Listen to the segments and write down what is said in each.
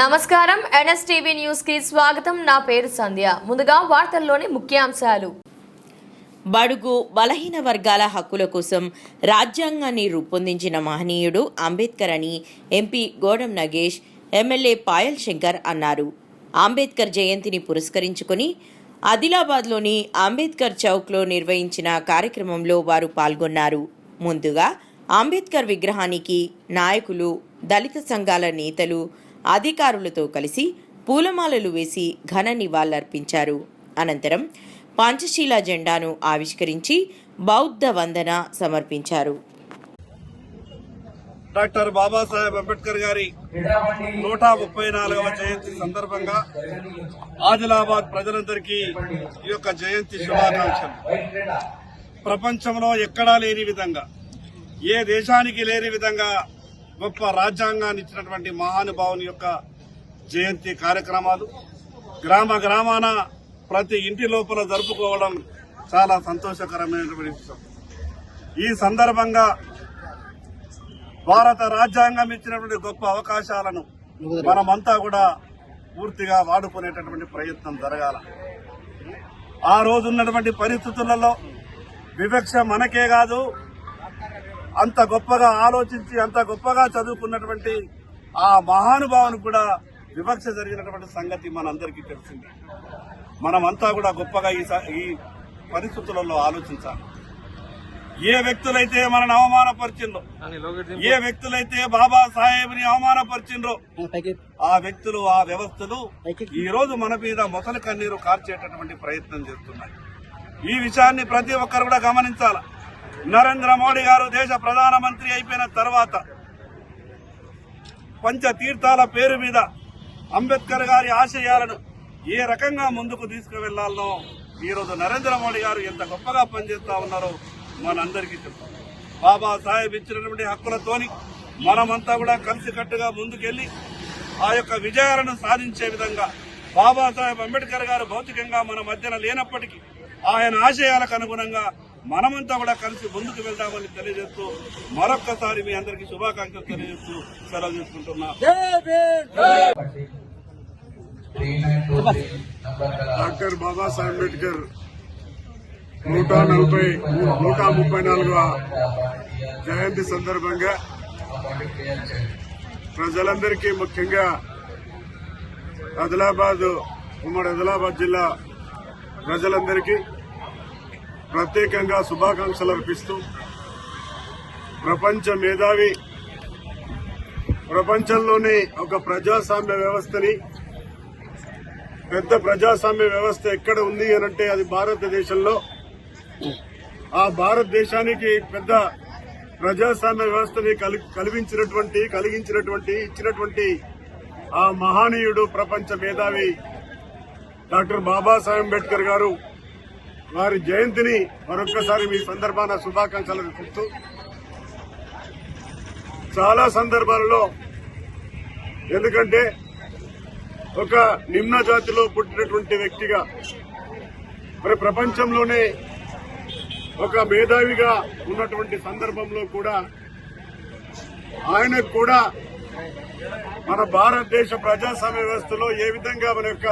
నమస్కారం. ఎన్ఎస్టీవీ న్యూస్కి స్వాగతం. నా పేరు సంధ్య. ముందుగా వార్తల్లోని ముఖ్యాంశాలు. బడుగు బలహీన వర్గాల హక్కుల కోసం రాజ్యాంగాన్ని రూపొందించిన మహనీయుడు అంబేద్కర్ అని ఎంపీ గోడం నగేష్ ఎమ్మెల్యే పాయల్ శంకర్ అన్నారు. అంబేద్కర్ జయంతిని పురస్కరించుకొని ఆదిలాబాద్లోని అంబేద్కర్ చౌక్లో నిర్వహించిన కార్యక్రమంలో వారు పాల్గొన్నారు. ముందుగా అంబేద్కర్ విగ్రహానికి నాయకులు దళిత సంఘాల నేతలు అధికారులతో కలిసి పూలమాలలు వేసి ఘన నివాళులర్పించారు. అనంతరం పంచశీల జెండాను ఆవిష్కరించి బౌద్ధ వందన సమర్పించారు. డాక్టర్ బాబాసాహెబ్ అంబేద్కర్ గారి నూట ముప్పై నాలుగవ జయంతి సందర్భంగా ఆదిలాబాద్ ప్రజలందరికీ ఈ యొక్క జయంతి శుభాకాంక్షలు. ప్రపంచంలో ఎక్కడా లేని విధంగా ఏ దేశానికి లేని విధంగా గొప్ప రాజ్యాంగాన్ని ఇచ్చినటువంటి మహానుభావుని యొక్క జయంతి కార్యక్రమాలు గ్రామ గ్రామాన ప్రతి ఇంటి లోపల జరుపుకోవడం చాలా సంతోషకరమైనటువంటి విషయం. ఈ సందర్భంగా భారత రాజ్యాంగం ఇచ్చినటువంటి గొప్ప అవకాశాలను మనమంతా కూడా పూర్తిగా వాడుకునేటటువంటి ప్రయత్నం జరగాల. ఆ రోజు ఉన్నటువంటి పరిస్థితులలో వివక్ష మనకే కాదు అంత గొప్పగా ఆలోచించి అంత గొప్పగా చదువుకున్నటువంటి ఆ మహానుభావుని కూడా వివక్ష జరిగినటువంటి సంగతి మనందరికీ తెలిసింది. మనమంతా కూడా గొప్పగా ఈ స- ఈ పరిస్థితులలో ఆలోచించాలి. ఏ వ్యక్తులైతే మనను అవమానపరిచిండ్రో ఏ వ్యక్తులైతే బాబా సాహెబ్ని అవమానపరిచిండ్రో ఆ వ్యక్తులు ఆ వ్యవస్థలు ఈ రోజు మన మీద మొసలి కన్నీరు కార్చేటటువంటి ప్రయత్నం చేస్తున్నాయి. ఈ విషయాన్ని ప్రతి ఒక్కరు కూడా గమనించాల. నరేంద్ర మోడీ గారు దేశ ప్రధానమంత్రి అయిపోయిన తర్వాత పంచ తీర్థాల పేరు మీద అంబేద్కర్ గారి ఆశయాలను ఏ రకంగా ముందుకు తీసుకువెళ్ళాలో ఈ రోజు నరేంద్ర మోడీ గారు ఎంత గొప్పగా పనిచేస్తా ఉన్నారో మనందరికీ చెప్తాం బాబా సాహెబ్ ఇచ్చినటువంటి హక్కులతోని మనమంతా కూడా కలిసికట్టుగా ముందుకెళ్ళి ఆ యొక్క విజయాలను సాధించే విధంగా బాబాసాహెబ్ అంబేద్కర్ గారు భౌతికంగా మన మధ్యన లేనప్పటికీ ఆయన ఆశయాలకు అనుగుణంగా మనమంతా కూడా కలిసి ముందుకు వెళ్దామని తెలియజేస్తూ మరొక్కసారి మీ అందరికీ శుభాకాంక్షలు తెలియజేస్తూ సెలవు తీసుకుంటున్నా. డాక్టర్ బాబాసాహెబ్ అంబేద్కర్ నూట నలభై నూట ముప్పై నాలుగవ జయంతి సందర్భంగా ప్రజలందరికీ ముఖ్యంగా ఆదిలాబాద్ ఉమ్మడి ఆదిలాబాద్ జిల్లా ప్రజలందరికీ ప్రత్యేకంగా శుభాకాంక్షలు అర్పిస్తూ ప్రపంచ మేధావి ప్రపంచంలోనే ఒక ప్రజాస్వామ్య వ్యవస్థని పెద్ద ప్రజాస్వామ్య వ్యవస్థ ఎక్కడ ఉంది అని అంటే అది భారతదేశంలో. ఆ భారతదేశానికి పెద్ద ప్రజాస్వామ్య వ్యవస్థని కల్పించినటువంటి కలిగించినటువంటి ఇచ్చినటువంటి ఆ మహానీయుడు ప్రపంచ మేధావి డాక్టర్ బాబాసాహెబ్ అంబేద్కర్ గారు. వారి జయంతిని మరొక్కసారి మీ సందర్భాన శుభాకాంక్షలు చెప్తూ చాలా సందర్భాలలో ఎందుకంటే ఒక నిమ్న జాతిలో పుట్టినటువంటి వ్యక్తిగా మరి ప్రపంచంలోనే ఒక మేధావిగా ఉన్నటువంటి సందర్భంలో కూడా ఆయనకు కూడా మన భారతదేశ ప్రజాస్వామ్య వ్యవస్థలో ఏ విధంగా మన యొక్క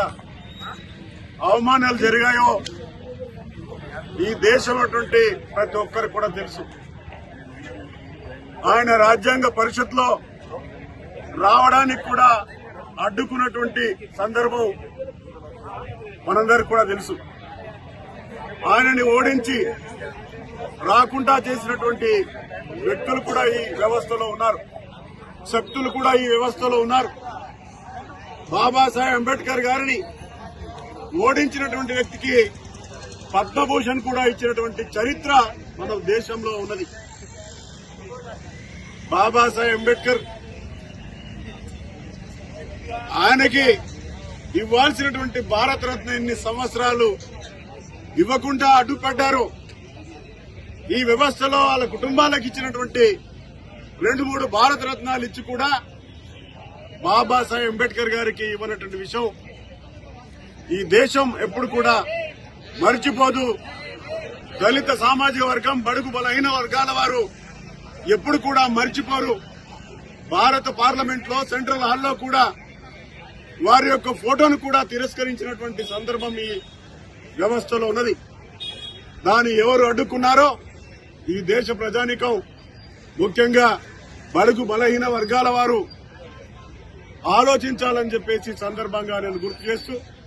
అవమానాలు జరిగాయో ఈ దేశం అటువంటి ప్రతి ఒక్కరికి కూడా తెలుసు. ఆయన రాజ్యాంగ పరిషత్లో రావడానికి కూడా అడ్డుకున్నటువంటి సందర్భం మనందరికి కూడా తెలుసు. ఆయనని ఓడించి రాకుండా చేసినటువంటి వ్యక్తులు కూడా ఈ వ్యవస్థలో ఉన్నారు. శక్తులు కూడా ఈ వ్యవస్థలో ఉన్నారు. బాబాసాహెబ్ అంబేద్కర్ గారిని ఓడించినటువంటి వ్యక్తికి పద్మభూషణ్ కూడా ఇచ్చినటువంటి చరిత్ర మన దేశంలో ఉన్నది. బాబాసాహెబ్ అంబేద్కర్ ఆయనకి ఇవ్వాల్సినటువంటి భారతరత్న ఇన్ని సంవత్సరాలు ఇవ్వకుండా అడ్డుపడ్డారు. ఈ వ్యవస్థలో వాళ్ళ కుటుంబాలకు ఇచ్చినటువంటి రెండు మూడు భారత రత్నాలు ఇచ్చి కూడా బాబాసాహెబ్ అంబేద్కర్ గారికి ఇవ్వనటువంటి విషయం. ఈ దేశం ఎప్పుడు కూడా మర్చిపోదు. దళిత సామాజిక వర్గం బడుగు బలహీన వర్గాల వారు ఎప్పుడు కూడా మర్చిపోరు. భారత పార్లమెంట్లో సెంట్రల్ హాల్లో కూడా వారి యొక్క ఫోటోను కూడా తిరస్కరించినటువంటి సందర్భం ఈ వ్యవస్థలో ఉన్నది. దాన్ని ఎవరు అడ్డుకున్నారో ఈ దేశ ప్రజానికం ముఖ్యంగా బడుగు బలహీన వర్గాల వారు ఆలోచించాలని చెప్పేసి సందర్భంగా నేను గుర్తు చేస్తూ